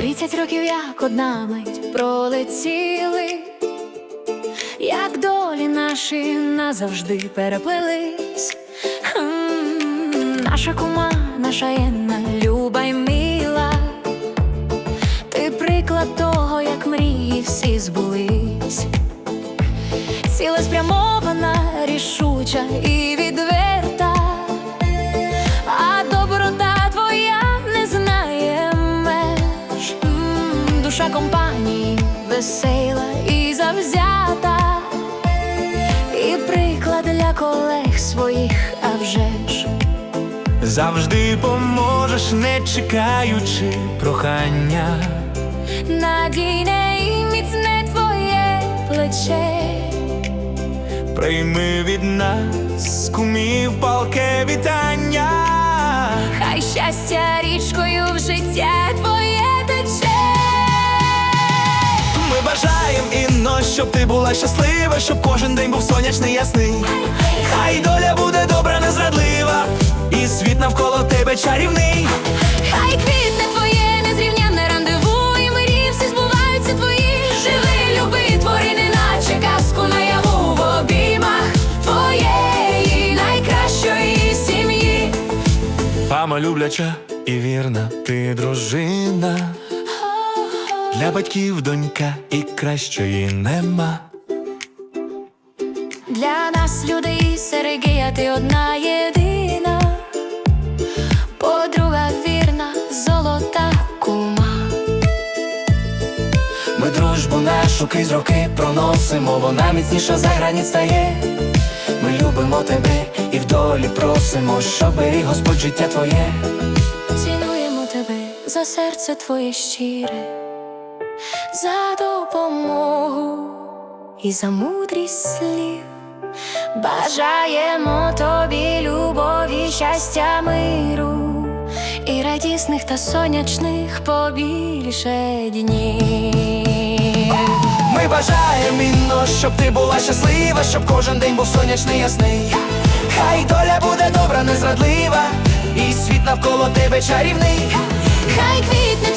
як одна мить пролетіли, як долі наші назавжди переплились. М, Наша кума, наша єдна, люба й мила. Ти приклад того, як мрії всі збулись. Цілеспрямована, рішуча і Душа компанії весела і завзята, і приклад для колег своїх, а вже ж. Завжди поможеш, не чекаючи прохання. Надійне і міцне твоє плече. Прийми від нас кумів палке вітання. Хай щастя річкою в життя щоб ти була щаслива, щоб кожен день був сонячний ясний. Хай доля буде добра, незрадлива, і світ навколо тебе чарівний. Хай квітне твоє незрівнянне рандеву, і мрії всі збуваються твої. Живи, люби, твори, неначе казку наяву в обіймах твоєї найкращої сім'ї. Мама любляча і вірна, ти дружина. Для батьків донька і кращої нема. Для нас людей Сергія, ти одна єдина, подруга вірна, золота кума. Ми дружбу нашу крізь роки проносимо, вона міцніша за граніць стає. Ми любимо тебе і в долі просимо, щоб беріг Господь життя твоє. Цінуємо тебе за серце твоє щире, за допомогу і за мудрість слів. Бажаємо тобі любові, щастя, миру і радісних та сонячних побільше днів. Ми бажаємо інно, щоб ти була щаслива, щоб кожен день був сонячний ясний. Хай доля буде добра, незрадлива, і світ навколо тебе чарівний. Хай квітне